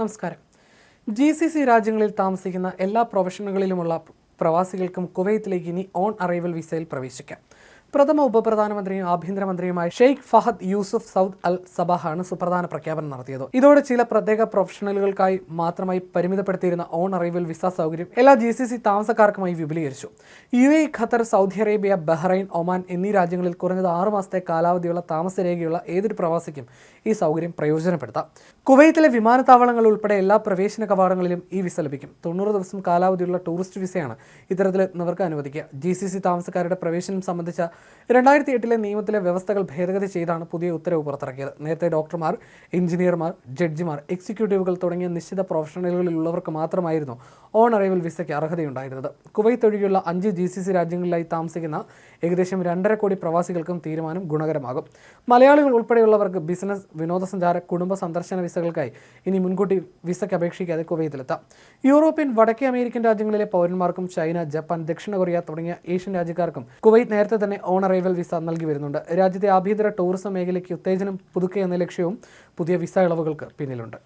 നമസ്കാരം. G C C രാജ്യങ്ങളിൽ താമസിക്കുന്ന എല്ലാ പ്രൊഫഷനുകളിലുമുള്ള പ്രവാസികൾക്കും കുവൈത്തിലേക്ക് ഇനി ഓൺ അറൈവൽ വിസയിൽ പ്രവേശിക്കാം. പ്രഥമ ഉപപ്രധാനമന്ത്രിയും ആഭ്യന്തരമന്ത്രിയുമായ Sheikh Fahad Yousuf Saud Al സബാഹാണ് സുപ്രധാന പ്രഖ്യാപനം നടത്തിയത്. ഇതോടെ ചില പ്രത്യേക പ്രൊഫഷണലുകൾക്കായി മാത്രമായി പരിമിതപ്പെടുത്തിയിരുന്ന ഓൺ അറൈവൽ വിസ സൗകര്യം എല്ലാ ജി സി സി താമസക്കാർക്കുമായി വിപുലീകരിച്ചു. U A Qatar Saudi Arabia Bahrain Oman എന്നീ രാജ്യങ്ങളിൽ കുറഞ്ഞത് ആറ് മാസത്തെ കാലാവധിയുള്ള താമസരേഖയുള്ള ഏതൊരു പ്രവാസിക്കും ഈ സൗകര്യം പ്രയോജനപ്പെടുത്താം. കുവൈത്തിലെ വിമാനത്താവളങ്ങൾ ഉൾപ്പെടെ എല്ലാ പ്രവേശന കവാടങ്ങളിലും ഈ വിസ ലഭിക്കും. തൊണ്ണൂറ് ദിവസം കാലാവധിയുള്ള ടൂറിസ്റ്റ് വിസയാണ് ഇത്തരത്തിലെത്തുന്നവർക്ക് അനുവദിക്കുക. ജി സി സി താമസക്കാരുടെ പ്രവേശനം സംബന്ധിച്ച രണ്ടായിരത്തി എട്ടിലെ നിയമത്തിലെ വ്യവസ്ഥകൾ ഭേദഗതി ചെയ്താണ് പുതിയ ഉത്തരവ് പുറത്തിറക്കിയത്. നേരത്തെ ഡോക്ടർമാർ എഞ്ചിനീയർമാർ ജഡ്ജിമാർ എക്സിക്യൂട്ടീവുകൾ തുടങ്ങിയ നിശ്ചിത പ്രൊഫഷണലുകളിലുള്ളവർക്ക് മാത്രമായിരുന്നു ഓൺ അറൈവൽ വിസയ്ക്ക് അർഹതയുണ്ടായിരുന്നത്. കുവൈത്ത് ഒഴികെയുള്ള അഞ്ച് ജി സി സി രാജ്യങ്ങളിലായി താമസിക്കുന്ന ഏകദേശം രണ്ടര കോടി പ്രവാസികൾക്കും തീരുമാനം ഗുണകരമാകും. മലയാളികൾ ഉൾപ്പെടെയുള്ളവർക്ക് ബിസിനസ് വിനോദസഞ്ചാര കുടുംബ സന്ദർശന വിസകൾക്കായി ഇനി മുൻകൂട്ടി വിസയ്ക്ക് അപേക്ഷിക്കാതെ കുവൈത്തിലെത്താം. യൂറോപ്യൻ വടക്കേ അമേരിക്കൻ രാജ്യങ്ങളിലെ പൗരന്മാർക്കും ചൈന ജപ്പാൻ ദക്ഷിണ കൊറിയ തുടങ്ങിയ ഏഷ്യൻ രാജ്യക്കാർക്കും കുവൈത്ത് നേരത്തെ തന്നെ ഓൺ അറൈവൽ വിസ നൽകി വരുന്നുണ്ട്. രാജ്യത്തെ ആഭ്യന്തര ടൂറിസം മേഖലയ്ക്ക് ഉത്തേജനം പുതുക്കുക എന്ന ലക്ഷ്യവും പുതിയ വിസ ഇളവുകൾക്ക് പിന്നിലുണ്ട്.